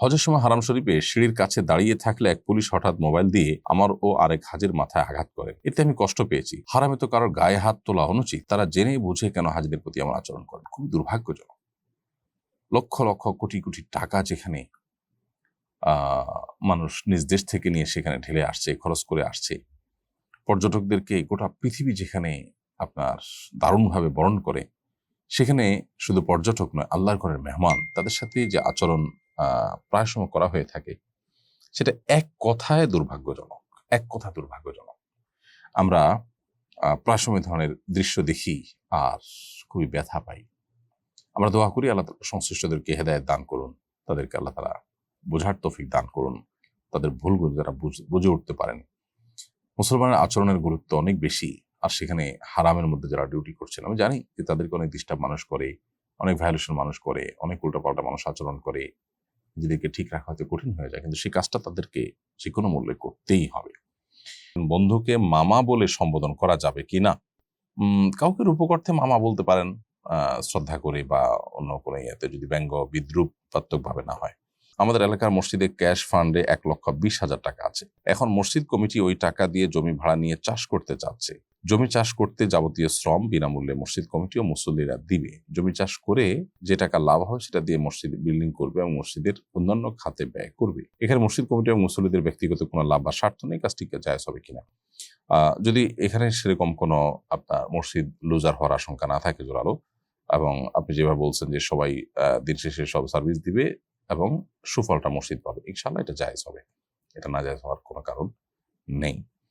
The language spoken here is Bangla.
হজের সময় হারাম শরীফে সিঁড়ির কাছে দাঁড়িয়ে থাকলে এক পুলিশ হঠাৎ মোবাইল দিয়ে আমার ও আরেক হাজের মাথায় আঘাত করে। এতে আমি কষ্ট পেয়েছি। হারামে তো কারোর গায়ে হাত তোলা অনুচিত। তারা জেনে বুঝে কেন হাজিদের প্রতি আমার আচরণ করেন খুবই দুর্ভাগ্যজনক। লক্ষ লক্ষ কোটি কোটি টাকা যেখানে মানুষ নিজ দেশ থেকে নিয়ে সেখানে ঢেলে আসছে, খরচ করে আসছে। পর্যটকদেরকে গোটা পৃথিবী যেখানে আপনার দারুণভাবে বরণ করে, সেখানে শুধু পর্যটক নয়, আল্লাহর ঘরের মেহমান, তাদের সাথে যে আচরণ আহ, প্রায় সময় করা হয়ে থাকে। সেটা এক কথায় দুর্ভাগ্যজনক এক কথা দুর্ভাগ্যজনক। আমরা আহ, প্রায় সময় ধরনের দৃশ্য দেখি আর খুবই ব্যথা পাই। আমরা দোয়া করি আল্লাহ সংশ্লিষ্টদেরকে হেদায়ত দান করুন তাদেরকে আল্লাহ তারা বোঝার তফিক দান করুন তাদের ভুলগুলো যারা বুঝ- বুঝে উঠতে পারেন। মুসলমানের আচরণের গুরুত্ব অনেক বেশি আর সেখানে হারামের মধ্যে যারা ডিউটি করছেন আমি জানি যে তাদেরকে অনেক ডিস্টার্ব মানুষ করে অনেক ভায়োলেশন মানুষ করে অনেক উল্টাপাল্টা মানুষ আচরণ করে নিজেদেরকে ঠিক রাখা হয়তো কঠিন হয়ে যায়, কিন্তু সেই কাজটা তাদেরকে যে কোনো মূল্যে করতেই হবে। বন্ধুকে মামা বলে সম্বোধন করা যাবে কি না? কাউকে রূপকর্থে মামা বলতে পারেন শ্রদ্ধা করে বা অন্য কোনো ইয়েতে যদি ব্যঙ্গ, বিদ্রুপ ভাবে না হয়। আমাদের এলাকার মসজিদে ক্যাশ ফান্ডে এক লক্ষ বিশ হাজার টাকা আছে। এখন মসজিদ কমিটি ওই টাকা দিয়ে জমি ভাড়া নিয়ে চাষ করতে চাচ্ছে। জমি চাষ করতে যাবতীয় শ্রম বিনামূল্যে মসজিদ কমিটি ও মুসল্লিরা দিবে। জমি চাষ করে যে টাকা লাভ হয় সেটা দিয়ে মসজিদ বিল্ডিং করবে এবং মসজিদের অন্যান্য খাতে ব্যয় করবে। এখানে মসজিদ কমিটি এবং মুসল্লিদের ব্যক্তিগত কোনো লাভ বা স্বার্থ নেই, কাজটি জায়জ হবে কিনা? যদি এখানে সেরকম কোনো আপনার মসজিদ লুজার হওয়ার আশঙ্কা না থাকে জোরালো, এবং আপনি যেভাবে বলছেন যে সবাই দিন শেষে সব সার্ভিস দিবে এবং সুফলটা মসজিদ পাবে ইনশাল্লাহ এটা জায়েজ হবে। এটা না জায়েজ হওয়ার কোনো কারণ নেই।